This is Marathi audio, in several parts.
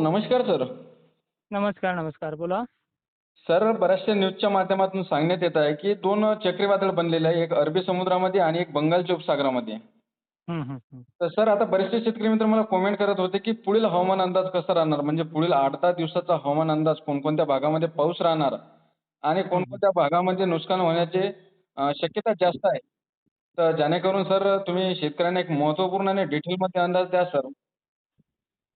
नमस्कार सर नमस्कार नमस्कार. बोला. सर बऱ्याचशा न्यूजच्या माध्यमातून सांगण्यात येत आहे की दोन चक्रीवादळ बनलेले आहे. एक अरबी समुद्रामध्ये आणि एक बंगालच्या उपसागरामध्ये. तर सर आता बरेचसे शेतकरी मित्र मला कॉमेंट करत होते की पुढील हवामान अंदाज कसा राहणार? म्हणजे पुढील आठ दहा दिवसाचा हवामान अंदाज कोणकोणत्या भागामध्ये पाऊस राहणार? आणि कोणकोणत्या भागामध्ये नुकसान होण्याचे अं, शक्यता जास्त आहे? तर जेणेकरून सर तुम्ही शेतकऱ्यांना एक महत्त्वपूर्ण आणि डिटेलमध्ये अंदाज द्या सर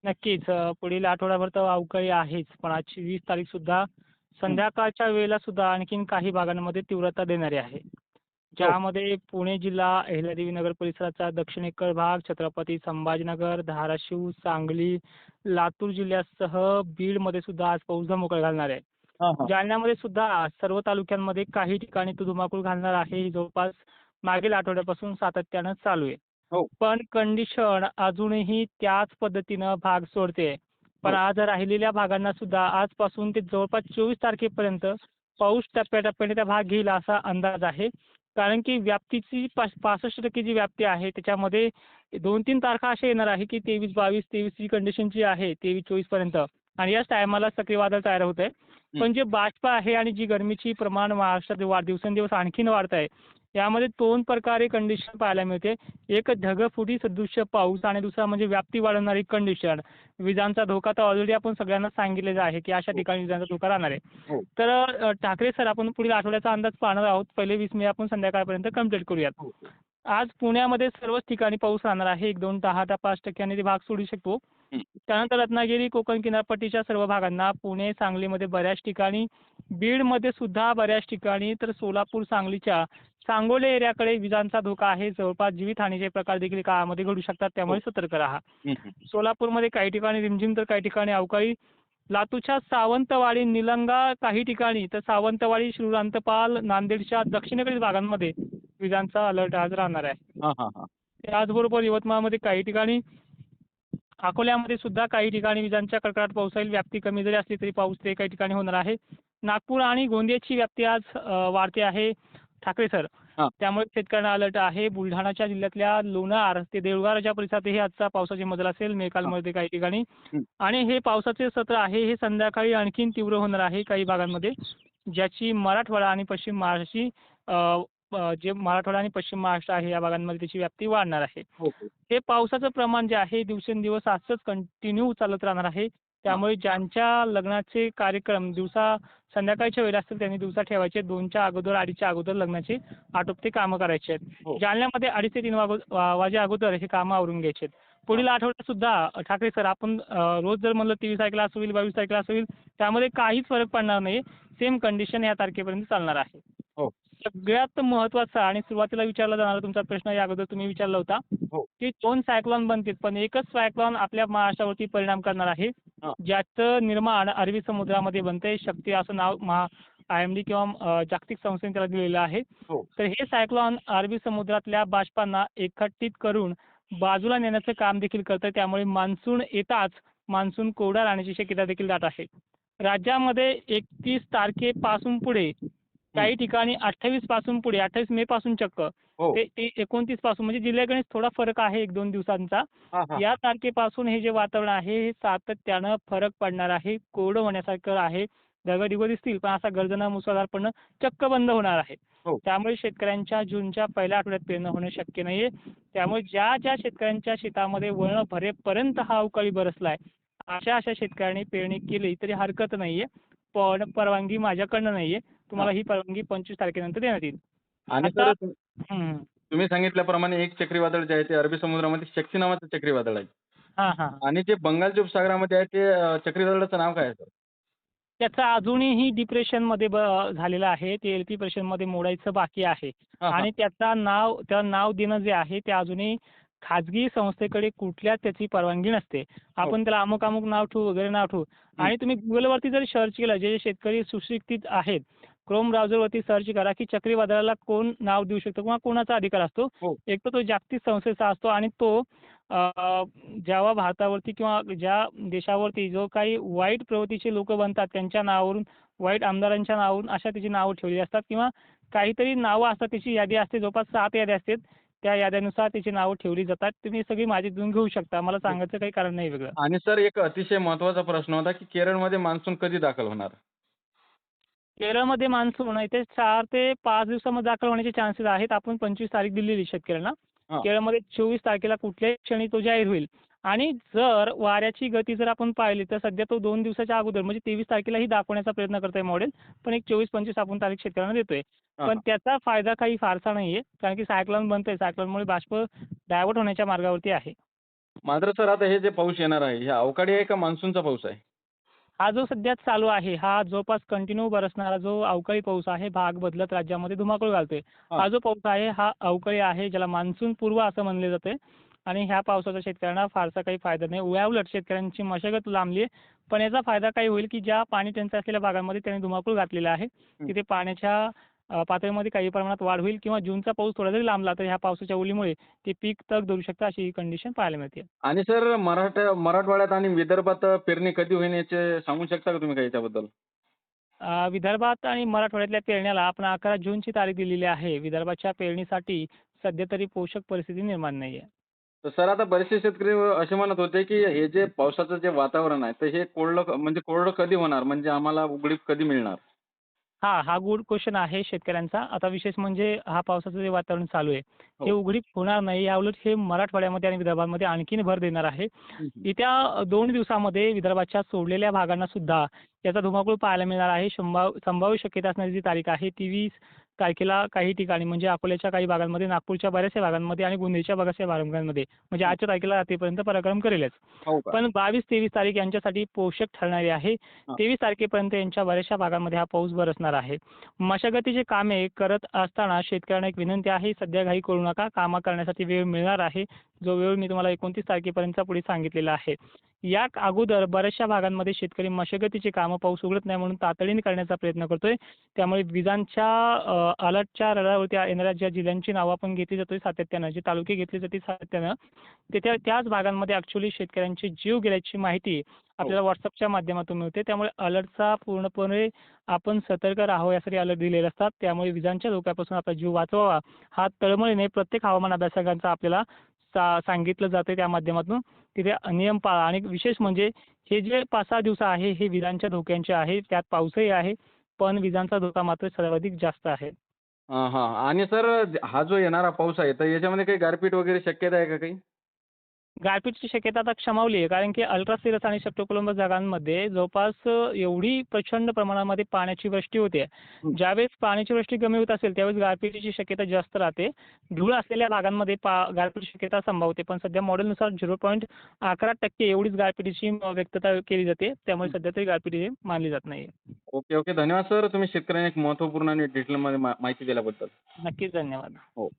नक्कीच. पुढील आठवडाभर तर अवकाळी आहेच. पण आजची वीस तारीख सुद्धा संध्याकाळच्या वेळेला सुद्धा आणखीन काही भागांमध्ये तीव्रता देणारी आहे. ज्यामध्ये पुणे जिल्हा अहिल्यादेवी नगर परिसराचा दक्षिणेकडील भाग छत्रपती संभाजीनगर धाराशिव सांगली लातूर जिल्ह्यासह बीडमध्ये सुद्धा आज पाऊस धुमाकूळ घालणार आहे. जालन्यामध्ये सुद्धा सर्व तालुक्यांमध्ये काही ठिकाणी तो धुमाकूळ घालणार आहे. जवळपास मागील आठवड्यापासून सातत्यानं चालू आहे. हो. पण कंडिशन अजूनही त्याच पद्धतीनं भाग सोडते पण हो. आज राहिलेल्या भागांना सुद्धा आजपासून ते जवळपास चोवीस तारखेपर्यंत पाऊस टप्प्याटप्प्याने त्या भाग घेईल असा अंदाज आहे कारण की व्याप्तीची पास पासष्ट टक्के जी व्याप्ती आहे त्याच्यामध्ये दोन तीन तारखा अशा येणार आहे की तेवीस बावीस तेवीस ही कंडिशन जी आहे तेवीस चोवीसपर्यंत आणि याच टायमाला चक्रीवादळ तयार होत आहे पण जे बाष्प आहे आणि जी गरमीची प्रमाण महाराष्ट्रात वाढ दिवसेंदिवस आणखीन वाढत आहे यामध्ये दोन प्रकारे कंडिशन पाहायला मिळते. एक ढगफुटी सदृश्य पाऊस आणि दुसरा म्हणजे व्याप्ती वाढवणारी कंडिशन विजांचा धोका तर ऑलरेडी आपण सगळ्यांना सांगितलेला आहे की अशा ठिकाणी विजांचा धोका राहणार आहे. हो. तर ठाकरे सर आपण पुढील आठवड्याचा अंदाज पाहणार आहोत. पहिले वीस मे आपण संध्याकाळपर्यंत कंप्लीट करूयात. आज पुण्यामध्ये सर्वच ठिकाणी पाऊस राहणार आहे. एक दोन दहा दहा पाच टक्क्यांनी ते भाग सोडू शकतो. हं. त्यानंतर रत्नागिरी कोकण किनारपट्टीच्या सर्व भागांना पुणे सांगलीमध्ये बऱ्याच ठिकाणी बीडमध्ये सुद्धा बऱ्याच ठिकाणी तर सोलापूर सांगलीच्या सांगोले एरियाकडे विजांचा धोका आहे. जवळपास जीवितहानीचे प्रकार देखील काळामध्ये घडू शकतात. त्यामुळे सतर्क राहा. हं, हं. सोलापूरमध्ये काही ठिकाणी रिमझिम तर काही ठिकाणी अवकाळी. लातूरच्या सावंतवाडी निलंगा काही ठिकाणी तर सावंतवाडी श्रीरांतपाल नांदेडच्या दक्षिणेकडील भागांमध्ये विजांचा अलर्ट आज राहणार आहे. हां हां हां. त्याचबरोबर यवतमाळमध्ये काही ठिकाणी अकोल्यामध्ये सुद्धा काही ठिकाणी विजांच्या कडकडाट पाऊस होईल व्याप्ती कमी जरी असली तरी पाऊस ते काही ठिकाणी होणार आहे. नागपूर आणि गोंदियाची व्याप्ती आज वाढते आहे. ठाकरे सर. त्यामुळे शेतकऱ्यांना अलर्ट आहे. बुलढाणाच्या जिल्ह्यातल्या लोणार ते देऊळगावच्या परिसरातही आजचा पावसाची मजल असेल. मेकालमध्ये काही ठिकाणी. आणि हे पावसाचे सत्र आहे. हे संध्याकाळी आणखीन तीव्र होणार आहे काही भागांमध्ये. ज्याची मराठवाडा आणि पश्चिम महाराष्ट्राची जे मराठवाडा आणि पश्चिम महाराष्ट्र आहे या भागांमध्ये त्याची व्याप्ती वाढणार आहे. हो हो. हे पावसाचं प्रमाण जे आहे दिवसेंदिवस असंच कंटिन्यू चालत राहणार आहे. त्यामुळे ज्यांच्या लग्नाचे कार्यक्रम दिवसा संध्याकाळच्या वेळेला असतील त्यांनी दिवसा ठेवायचे. दोनच्या अगोदर अडीचच्या अगोदर लग्नाचे आटोपते कामं करायचे आहेत. हो. जालन्यामध्ये अडीच ते तीन वाजे अगोदर हे कामं आवरून घ्यायचे आहेत. पुढील आठवड्यात सुद्धा ठाकरे सर आपण रोज जर म्हणलं तेवीस तारखेला असं होईल बावीस तारखेला असं होईल त्यामध्ये काहीच फरक पडणार नाही सेम कंडिशन या तारखेपर्यंत चालणार आहे. सगळ्यात महत्त्वाचा आणि सुरुवातीला विचारला जाणारा तुमचा प्रश्न या अगोदर तुम्ही विचारला होता हो. की दोन सायक्लॉन बनतील पण एकच सायक्लॉन आपल्या महाराष्ट्रावरती परिणाम करणार आहे हा. ज्याचं निर्माण अरबी समुद्रामध्ये बनतंय शक्ती असं नाव महा आय एम डी किंवा जागतिक संस्थेने त्याला दिलेलं आहे हो. तर हे सायक्लॉन अरबी समुद्रातल्या बाष्पांना एकत्रित करून बाजूला नेण्याचं काम देखील करतं त्यामुळे मान्सून येताच मान्सून कोरडा राहण्याची शक्यता देखील दाट आहे राज्यामध्ये एकतीस तारखेपासून पुढे काही ठिकाणी अठ्ठावीसपासून पुढे अठ्ठावीस मे पासून चक्क. हो. ते एकोणतीसपासून म्हणजे जिल्ह्यागणित थोडा फरक आहे एक दोन दिवसांचा. हां हां. या तारखेपासून हे जे वातावरण आहे हे सातत्यानं फरक पडणार आहे कोरडं होण्यासारखं आहे. ढगढिगो दिसतील पण असा गर्जना मुसळधार पडणं चक्क बंद होणार आहे. हो. त्यामुळे शेतकऱ्यांच्या जूनच्या पहिल्या आठवड्यात पेरणं होणं शक्य नाहीये. त्यामुळे ज्या ज्या शेतकऱ्यांच्या शेतामध्ये वळणं भरेपर्यंत हा अवकाळी बरसलाय अशा अशा शेतकऱ्यांनी पेरणी केली तरी हरकत नाहीये. पण परवानगी माझ्याकडनं नाहीये. तुम्हाला ही. परवानगी पंचवीस तारखेनंतर देण्यात येईल. आणि आता- सर हम्म. तुम्ही सांगितल्याप्रमाणे एक चक्रीवादळ जे आहे ते अरबी समुद्रामध्ये शक्ती नावाचं चक्रीवादळ आहे. हां हां आणि जे बंगालच्या उपसागरामध्ये आहे ते अं, चक्रीवादळाचं नाव काय आहे सर? त्याचा अजूनही डिप्रेशनमध्ये ब झालेलं आहे. ते एल पी प्रेशरमध्ये मोडायचं बाकी आहे. हां, हां. आणि त्याचा नाव त्याला नाव देणं जे आहे ते अजूनही खाजगी संस्थेकडे कुठल्याच त्याची परवानगी नसते. आपण त्याला अमुक अमुक नाव ठेवू वगैरे नाव ठेवू. आणि तुम्ही गुगलवरती जर सर्च केलं जे जे शेतकरी सुशिक्षित आहेत क्रोम ब्राउझरवरती सर्च करा की चक्रीवादळाला कोण नाव देऊ शकतो किंवा कोणाचा अधिकार असतो. हो. एक तर तो जागतिक संस्थेचा असतो आणि तो जेव्हा भारतावरती किंवा ज्या देशावरती जो काही वाईट प्रवृत्तीचे लोक बनतात त्यांच्या नावावरून वाईट आमदारांच्या नावावरून अशा त्याची नावं ठेवली असतात किंवा काहीतरी नावं असतात त्याची यादी असते जवळपास सात यादी असतात त्या याद्यानुसार त्याची नावं ठेवली जातात. तुम्ही सगळी माहिती देऊन घेऊ शकता. मला सांगायचं काही कारण नाही वेगळं. आणि सर एक अतिशय महत्त्वाचा प्रश्न होता की केरळमध्ये मान्सून कधी दाखल होणार? केरळमध्ये मान्सून इथे चार ते पाच दिवसामध्ये दाखल होण्याचे चान्सेस आहेत. आपण पंचवीस तारीख दिलेली शेतकऱ्यांना. केरळमध्ये चोवीस तारखेला कुठल्याही क्षणी तो जाहीर होईल. आणि जर वाऱ्याची गती जर आपण पाहिली तर सध्या तो दोन दिवसाच्या अगोदर म्हणजे तेवीस तारखेलाही दाखवण्याचा प्रयत्न करतोय मॉडेल पण एक चोवीस पंचवीस आपण तारीख शेतकऱ्यांना देतोय. पण त्याचा फायदा काही फारसा नाहीये कारण की सायक्लोन बनतंय. सायक्लोनमुळे बाष्प डायव्हर्ट होण्याच्या मार्गावरती आहे. मात्र सर आता हे जे पाऊस येणार आहे हे अवकाळी आहे का मान्सूनचा पाऊस आहे? हा जो सध्या चालू आहे हा जवळपास कंटिन्यू बरसणारा जो अवकाळी पाऊस आहे भाग बदलत राज्यामध्ये धुमाकूळ घालतोय. हा. जो पाऊस आहे हा अवकाळी आहे ज्याला मान्सून पूर्व असं म्हणले जाते. आणि ह्या पावसाचा शेतकऱ्यांना फारसा काही फायदा नाही. याउलट शेतकऱ्यांची मशागत लांबली आहे पण याचा फायदा काय होईल की ज्या पाणी टंचाई असलेल्या भागांमध्ये त्यांनी धुमाकूळ घातलेला आहे तिथे पाण्याच्या पातळीमध्ये काही प्रमाणात वाढ होईल किंवा जूनचा पाऊस थोडा जरी लांबला तर ह्या पावसाच्या ओलीमुळे ते पीक तग धरू शकतं अशी ही कंडिशन पाहायला मिळते. आणि सर मराठा मराठवाड्यात आणि विदर्भात पेरणी कधी होईल याचे सांगू शकता का तुम्ही काही याच्याबद्दल विदर्भात आणि मराठवाड्यातल्या पेरण्याला आपण अकरा जूनची तारीख दिलेली आहे. विदर्भाच्या पेरणीसाठी सध्या तरी पोषक परिस्थिती निर्माण नाही आहे तर सर आता बरेचसे शेतकरी असे म्हणत होते की हे जे पावसाचं जे वातावरण आहे तर हे कोरडं म्हणजे कोरडं कधी होणार? म्हणजे आम्हाला उघडीप कधी मिळणार? हा हा गुड क्वेश्चन आहे शेतकऱ्यांचा. आता विशेष म्हणजे हा पावसाचं जे वातावरण चालू आहे हे. हो. उघडीप होणार नाही. याउलट हे मराठवाड्यामध्ये आणि विदर्भामध्ये आणखीन भर देणार आहे. येत्या दोन दिवसामध्ये विदर्भाच्या सोडलेल्या भागांना सुद्धा याचा धुमाकूळ पाहायला मिळणार आहे. संभाव संभाव्य शक्यता असणारी जी तारीख आहे ती वीस तारखेला काही ठिकाणी म्हणजे अकोल्याच्या काही भागांमध्ये नागपूरच्या बऱ्याचशा भागांमध्ये आणि गोंदियाच्या बऱ्याचशा भागांमध्ये म्हणजे आजच्या तारखेला रात्रीपर्यंत पराक्रम करेलच. हो का? पण बावीस तेवीस तारीख यांच्यासाठी पोषक ठरणारी आहे. तेवीस तारखेपर्यंत यांच्या बऱ्याचशा भागांमध्ये हा पाऊस बरसणार आहे. मशागतीचे कामे करत असताना शेतकऱ्यांना एक विनंती आहे सध्या घाई करू नका कामं करण्यासाठी वेळ मिळणार आहे. जो वेळ मी तुम्हाला एकोणतीस तारखेपर्यंतचा पुढे सांगितलेला आहे. या अगोदर बऱ्याचशा भागांमध्ये शेतकरी मशागतीचे कामं पाऊस उघडत नाही म्हणून तातडीने करण्याचा प्रयत्न करतोय. त्यामुळे विजांच्या अलर्टच्या रडारवरती येणाऱ्या ज्या जिल्ह्यांची नावं आपण घेतली जातोय सातत्यानं जे तालुके घेतले जाते सातत्यानं ते त्या त्याच भागांमध्ये ॲक्च्युली शेतकऱ्यांचे जीव गेल्याची माहिती आपल्याला व्हॉट्सअपच्या माध्यमातून मिळते. त्यामुळे अलर्टचा पूर्णपणे आपण सतर्क राहावं यासाठी अलर्ट दिलेले असतात. त्यामुळे विजांच्या धोक्यापासून आपला जीव वाचवावा. हा तळमळीने प्रत्येक हवामान अभ्यासकांचा आपल्याला सा सांगितलं जातं त्या माध्यमातून. तिथे नियम पाळा आणि विशेष म्हणजे हे जे पाच सहा दिवस आहे हे विजांच्या धोक्यांचे आहे त्यात पाऊसही आहे पण विजांचा धोका मात्र सर्वाधिक जास्त आहे. हां. आणि सर हा जो येणारा पाऊस आहे तर याच्यामध्ये काही गारपीट वगैरे शक्यता आहे का काही? गारपीटची शक्यता आता क्षमावली आहे कारण की अल्ट्रासिरस आणि सेप्टोकोलंबस जागांमध्ये जवळपास एवढी प्रचंड प्रमाणामध्ये पाण्याची वृष्टी होते. ज्यावेळेस पाण्याची वृष्टी कमी होत असेल त्यावेळेस गारपिटीची शक्यता जास्त राहते. धूळ असलेल्या भागांमध्ये पा गारपीटची शक्यता संभावते पण सध्या मॉडेलनुसार झिरो पॉईंट अकरा टक्के एवढीच गारपिटीची व्यक्तता केली जाते. त्यामुळे. सध्या तरी गारपिटी मानली जात नाही ओके ओके. धन्यवाद सर. तुम्ही शेतकऱ्यांना एक महत्त्वपूर्ण आणि डिटेलमध्ये माहिती दिल्याबद्दल. नक्कीच धन्यवाद. हो.